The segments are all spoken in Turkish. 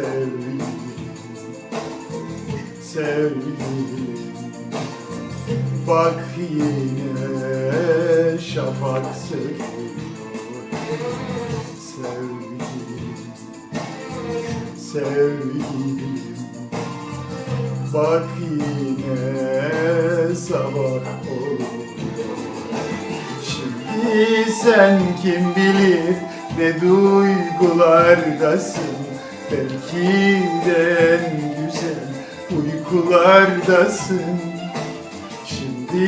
sevgilim. Sevgilim Bak yine şafak sekiyor Sevgilim. Sevgilim. Bak yine sabah oluyor Şimdi sen kim bilir ne duygulardasın? Belki de en güzel uykulardasın. Şimdi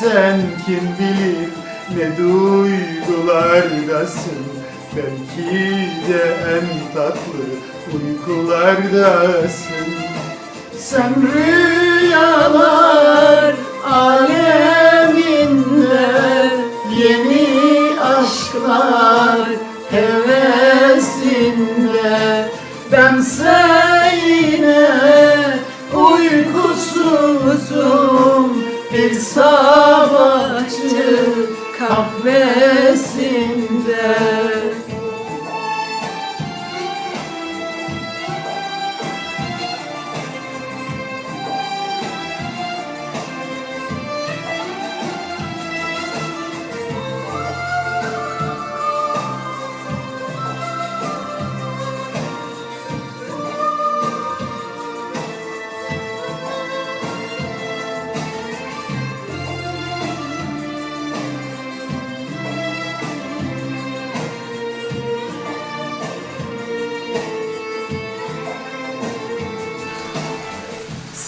sen kim bilir ne duygulardasın? Belki de en tatlı uykulardasın. Sen rüyalar Yine uykusuzum. Bir sabahçı kahvesinde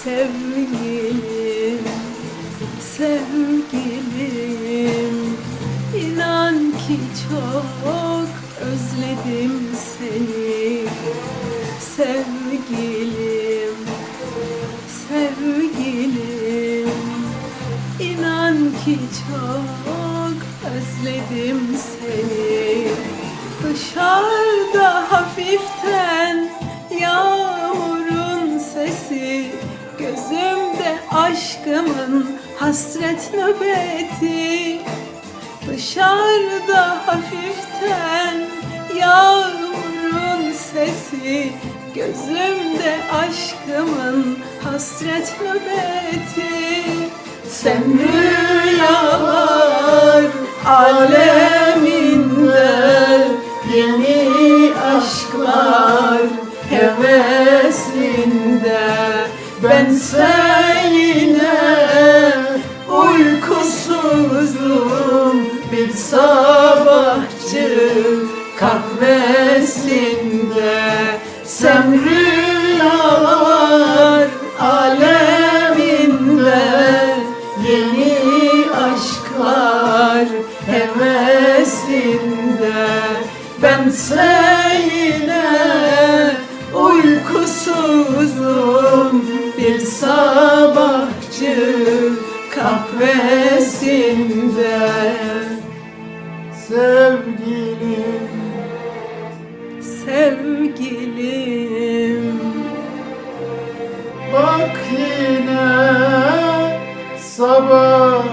Sevgilim, sevgilim. İnan ki çok özledim seni. Sevgilim, sevgilim. İnan ki çok özledim seni. Dışarıda hafiften yağmurun aşkımın hasret nöbeti. Dışarıda hafiften yağmurun sesi. Gözümde aşkımın hasret nöbeti. Sen rüyalar aleminde Yeni aşklar hevesinde. Bense yine uykusuzum Bir sabahçı kahvesinde Sen rüyalar aleminde. Yeni aşklar hevesinde Bense yine Bak yine sabah